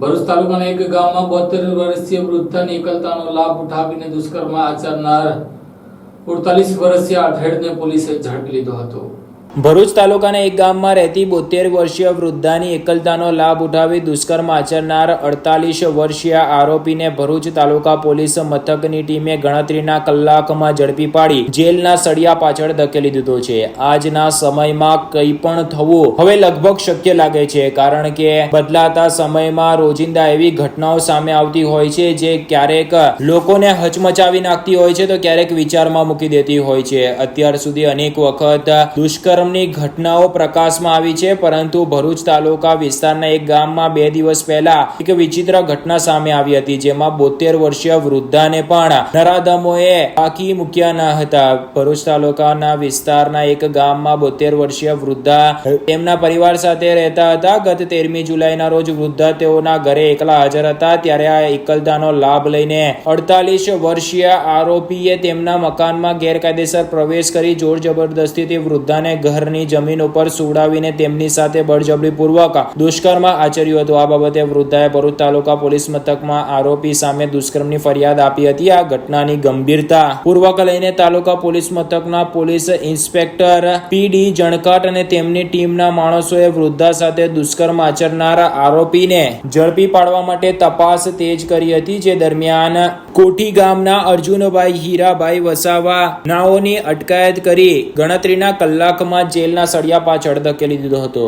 ભરૂચ તાલુકાના એક ગામમાં બોતેર વર્ષીય વૃદ્ધાની એકલતાનો લાભ ઉઠાવીને દુષ્કર્મ આચરનાર અડતાલીસ વર્ષીય આઠેડને પોલીસે ઝડપી લીધો હતો. ભરૂચ તાલુકાના એક ગામમાં રહેતી બોતેર વર્ષીય વૃદ્ધાની એકલતાનો લાભ ઉઠાવી દુષ્કર્મ આચરનાર અડતાલીસ વર્ષીય આરોપીને ભરૂચ તાલુકા પોલીસ મથકની ટીમે ગણતરીના કલાકમાં ઝડપી પાડી. જેલના સળિયા પાછળ ધકેલી દીધો છે. આજના સમયમાં કંઈ પણ થવું હવે લગભગ શક્ય લાગે છે, કારણ કે બદલાતા સમયમાં રોજિંદા એવી ઘટનાઓ સામે આવતી હોય છે, જે ક્યારેક લોકોને હચમચાવી નાખતી હોય છે, તો ક્યારેક વિચારમાં મૂકી દેતી હોય છે. અત્યાર સુધી અનેક વખત દુષ્કર્મની ઘટનાઓ પ્રકાશમાં આવી છે, પરંતુ ભરૂચ તાલુકા વિસ્તારના એક ગામમાં બે દિવસ પહેલા એક વિચિત્ર ઘટના સામે આવી હતી, જેમાં બોતેર વર્ષીય વૃદ્ધાને પણ નરાધમોએ બાકી મૂક્યા ન હતા. ભરૂચ તાલુકાના વિસ્તારના એક ગામમાં બોતેર વર્ષીય વૃદ્ધા તેમના પરિવાર સાથે રહેતા હતા. ગત તેરમી જુલાઈના રોજ વૃદ્ધા તેઓના ઘરે એકલા હાજર હતા, ત્યારે આ એકલતાનો લાભ લઈને અડતાલીસ વર્ષીય આરોપીએ તેમના મકાનમાં ગેરકાયદેસર પ્રવેશ કરી જોર જબરદસ્તીથી વૃદ્ધાને ઘરની જમીન ઉપર સુવડાવીને તેમની સાથે બળજબરીપૂર્વક દુષ્કર્મ આચર્યું હતું. આ બાબતે વૃદ્ધાએ ભરૂચ તાલુકા પોલીસ મથકમાં આરોપી સામે દુષ્કર્મની ફરિયાદ આપી હતી. આ ઘટનાની ગંભીરતા પૂર્વક લઈને તાલુકા પોલીસ મથકના police inspector P D Jankat અને તેમની ટીમના માણસોએ વૃદ્ધા સાથે દુષ્કર્મ આચરનાર આરોપીને ઝડપી પાડવા માટે તપાસ તેજ કરી હતી, જે દરમિયાન કોઠી ગામના અર્જુનભાઈ હીરાભાઈ વસાવા નાઓની અટકાયત કરી ગણતરીના કલાકમાં જેલના સળિયા પાછળ ધકેલી દીધો હતો.